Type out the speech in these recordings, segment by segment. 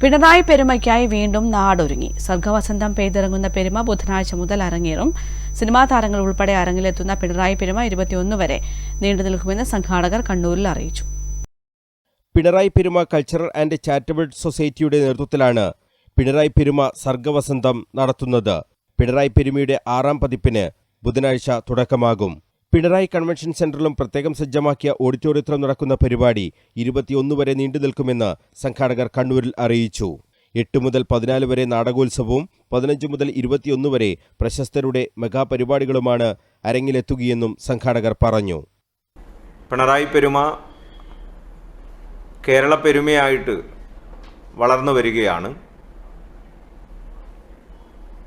പിണറായി പെരുമയ്ക്കായി വീണ്ടും നാടൊരുങ്ങി. സർഗവസന്തം പെയ്തിറങ്ങുന്ന പെരുമ ബുധനാഴ്ച മുതൽ അരങ്ങേറും. സിനിമാ താരങ്ങൾ ഉൾപ്പെടെ അരങ്ങിലെത്തുന്ന പിണറായി പെരുമ ഇരുപത്തിയൊന്ന് വരെ നീണ്ടു നിൽക്കുമെന്ന് സംഘാടകർ കണ്ണൂരിൽ അറിയിച്ചു. പിണറായി പെരുമ കൾച്ചറൽ ആൻഡ് ചാരിറ്റബിൾ സൊസൈറ്റിയുടെ നേതൃത്വത്തിലാണ് പിണറായി പെരുമ സർഗവസന്തം നടത്തുന്നത്. പിണറായി പെരുമയുടെ ആറാം പതിപ്പിന് ബുധനാഴ്ച തുടക്കമാകും. പിണറായി കൺവെൻഷൻ സെന്ററിലും പ്രത്യേകം സജ്ജമാക്കിയ ഓഡിറ്റോറിയത്തിലും നടക്കുന്ന പരിപാടി ഇരുപത്തിയൊന്ന് വരെ നീണ്ടു നിൽക്കുമെന്ന് സംഘാടകർ കണ്ണൂരിൽ അറിയിച്ചു. എട്ട് മുതൽ പതിനാല് വരെ നാടകോത്സവവും പതിനഞ്ച് മുതൽ ഇരുപത്തിയൊന്ന് വരെ പ്രശസ്തരുടെ മെഗാപരിപാടികളുമാണ് അരങ്ങിലെത്തുകയെന്നും സംഘാടകർ പറഞ്ഞു. പിണറായി പെരുമ കേരള പെരുമയായിട്ട് വളർന്നു വരികയാണ്.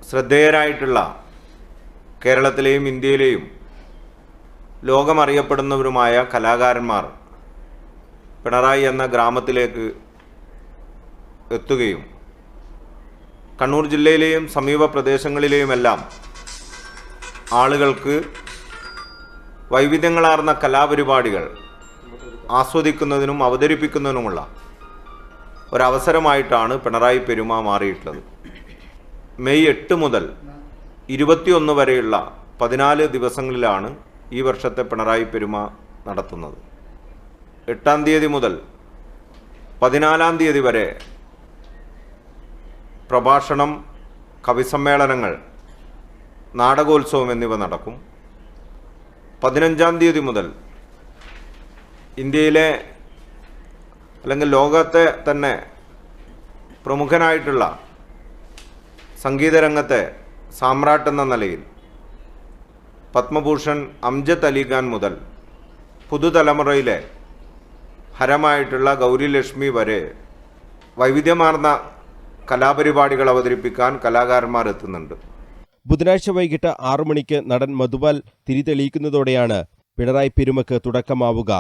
ശ്രദ്ധേയരായിട്ടുള്ള കേരളത്തിലെയും ഇന്ത്യയിലെയും ലോകമറിയപ്പെടുന്നവരുമായ കലാകാരന്മാർ പിണറായി എന്ന ഗ്രാമത്തിലേക്ക് എത്തുകയും കണ്ണൂർ ജില്ലയിലെയും സമീപ പ്രദേശങ്ങളിലെയുമെല്ലാം ആളുകൾക്ക് വൈവിധ്യങ്ങളാർന്ന കലാപരിപാടികൾ ആസ്വദിക്കുന്നതിനും അവതരിപ്പിക്കുന്നതിനുമുള്ള ഒരവസരമായിട്ടാണ് പിണറായി പെരുമ മാറിയിട്ടുള്ളത്. മെയ് എട്ട് മുതൽ ഇരുപത്തിയൊന്ന് വരെയുള്ള പതിനാല് ദിവസങ്ങളിലാണ് ഈ വർഷത്തെ പിണറായി പെരുമ നടത്തുന്നത്. എട്ടാം തീയതി മുതൽ പതിനാലാം തീയതി വരെ പ്രഭാഷണം കവിസമ്മേളനങ്ങൾ നാടകോത്സവം എന്നിവ നടക്കും. പതിനഞ്ചാം തീയതി മുതൽ ഇന്ത്യയിലെ അല്ലെങ്കിൽ ലോകത്തെ തന്നെ പ്രമുഖനായിട്ടുള്ള സംഗീതരംഗത്തെ സാമ്രാട്ട് എന്ന നിലയിൽ പത്മഭൂഷൺ അംജദ് അലിഖാൻ മുതൽ പുതുതലമുറയിലെ ഹരമായിട്ടുള്ള ഗൗരിലക്ഷ്മി വരെ വൈവിധ്യമാർന്ന കലാപരിപാടികൾ അവതരിപ്പിക്കാൻ കലാകാരന്മാർ എത്തുന്നുണ്ട്. ബുധനാഴ്ച വൈകിട്ട് ആറു മണിക്ക് നടൻ മധുപാൽ തിരിതെളിയിക്കുന്നതോടെയാണ് പിണറായി പെരുമക്ക് തുടക്കമാവുക.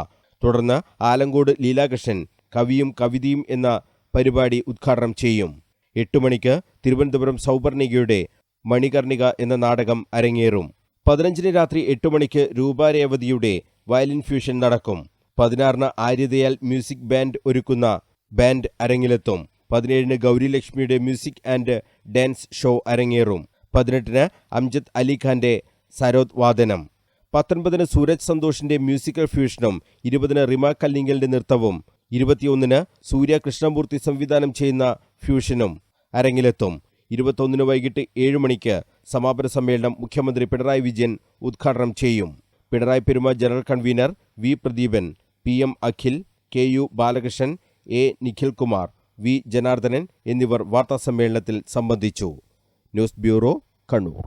തുടർന്ന് ആലങ്കോട് ലീലാകൃഷ്ണൻ കവിയും കവിതയും എന്ന പരിപാടി ഉദ്ഘാടനം ചെയ്യും. എട്ടു മണിക്ക് തിരുവനന്തപുരം സൗപർണികയുടെ മണികർണിക എന്ന നാടകം അരങ്ങേറും. പതിനഞ്ചിന് രാത്രി എട്ട് മണിക്ക് രൂപാരേവതിയുടെ വയലിൻ ഫ്യൂഷൻ നടക്കും. പതിനാറിന് ആര്യതയാൽ മ്യൂസിക് ബാൻഡ് ഒരുക്കുന്ന ബാൻഡ് അരങ്ങിലെത്തും. പതിനേഴിന് ഗൗരിലക്ഷ്മിയുടെ മ്യൂസിക് ആൻഡ് ഡാൻസ് ഷോ അരങ്ങേറും. പതിനെട്ടിന് അംജദ് അലിഖാന്റെ സരോദ് വാദനം. പത്തൊൻപതിന് സൂരജ് സന്തോഷിന്റെ മ്യൂസിക്കൽ ഫ്യൂഷനും ഇരുപതിന് റിമ കല്ലിങ്കലിന്റെ നൃത്തവും ഇരുപത്തിയൊന്നിന് സൂര്യ കൃഷ്ണമൂർത്തി സംവിധാനം ചെയ്യുന്ന ഫ്യൂഷനും അരങ്ങിലെത്തും. ഇരുപത്തൊന്നിന് വൈകിട്ട് ഏഴ് മണിക്ക് സമാപന സമ്മേളനം മുഖ്യമന്ത്രി പിണറായി വിജയൻ ഉദ്ഘാടനം ചെയ്യും. Pinarayi Peruma general convener V Pradeepan P M Akhil K U Balakrishnan A Nikhilkumar V Janardhanan എന്നിവർ വാർത്താസമ്മേളനത്തിൽ സംബന്ധിച്ചു. News bureau Kannur.